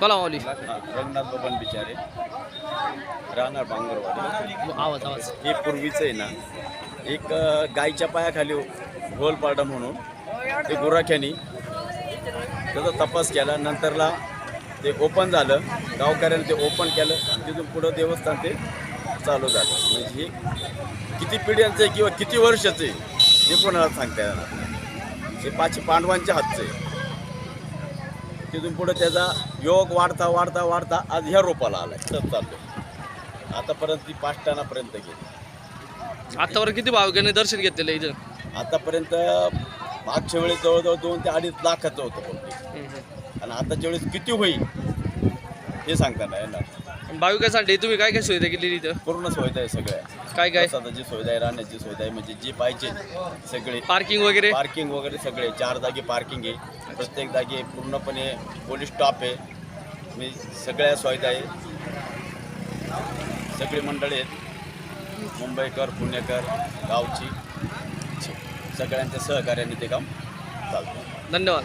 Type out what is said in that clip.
बोला माऊली. हा, रंगनाथ बबन बिचारे. राहणार बांगरवाडी आवाज आवाज. हे पूर्वीचं आहे ना एक अ, गायच्या पायाखाली होल पाडा म्हणून ते गुराख्यानी त्याचा तपास केला. नंतरला ते ओपन झालं. गावकऱ्याने ते ओपन केलं. तिथून पुढं देवस्थान ते चालू झालं. म्हणजे हे किती पिढ्यांचं आहे किंवा किती वर्षाचं आहे हे कोणाला सांगता येणार नाही. हे पाच पांडवांच्या हातचं आहे. तिथून पुढं त्याचा योग वाढता वाढता वाढता आज ह्या रोपाला आलाय. तर चालतो आतापर्यंत ती पाच टनापर्यंत गेली. आतावर किती भाविकांनी दर्शन घेतलेलं आहे इथं? आतापर्यंत मागच्या वेळेस जवळजवळ दोन ते अडीच लाखाचं होतं आणि आताच्या वेळेस किती होईल हे सांगता नाही येणार. भाविकांसाठी तुम्ही काय काय सुविधा केलेली इथं? पूर्ण सुविधा आहे सगळ्या. काय काय? प्रसादाची सुविधा आहे राहण्याची सुविधा आहे म्हणजे जी पाहिजे सगळे. पार्किंग वगैरे? पार्किंग वगैरे सगळे चार जागी पार्किंग आहे. प्रत्येक जागी पूर्णपणे पोलीस स्टॉप आहे. मी सगळ्या सुविधा आहे. सगळी मंडळी आहेत. मुंबईकर पुणेकर गावची. सगळ्यांच्या सहकार्याने ते काम चालतं. धन्यवाद.